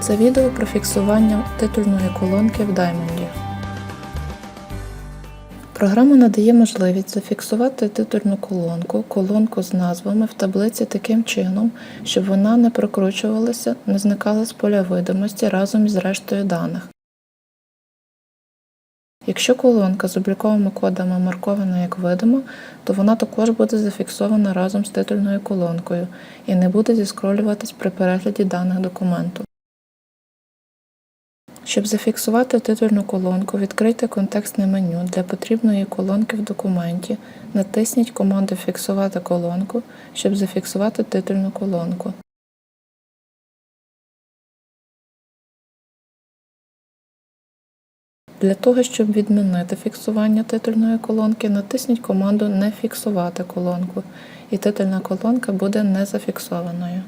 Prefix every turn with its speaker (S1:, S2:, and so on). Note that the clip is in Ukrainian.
S1: Це відео про фіксування титульної колонки в Diamond. Програма надає можливість зафіксувати титульну колонку, колонку з назвами в таблиці таким чином, щоб вона не прокручувалася, не зникала з поля видимості разом із рештою даних. Якщо колонка з обліковими кодами маркована як видима, то вона також буде зафіксована разом з титульною колонкою і не буде зіскролюватись при перегляді даних документу. Щоб зафіксувати титульну колонку, відкрийте контекстне меню для потрібної колонки в документі, натисніть команду Фіксувати колонку, щоб зафіксувати титульну колонку. Для того, щоб відмінити фіксування титульної колонки, натисніть команду Не фіксувати колонку, і титульна колонка буде не зафіксованою.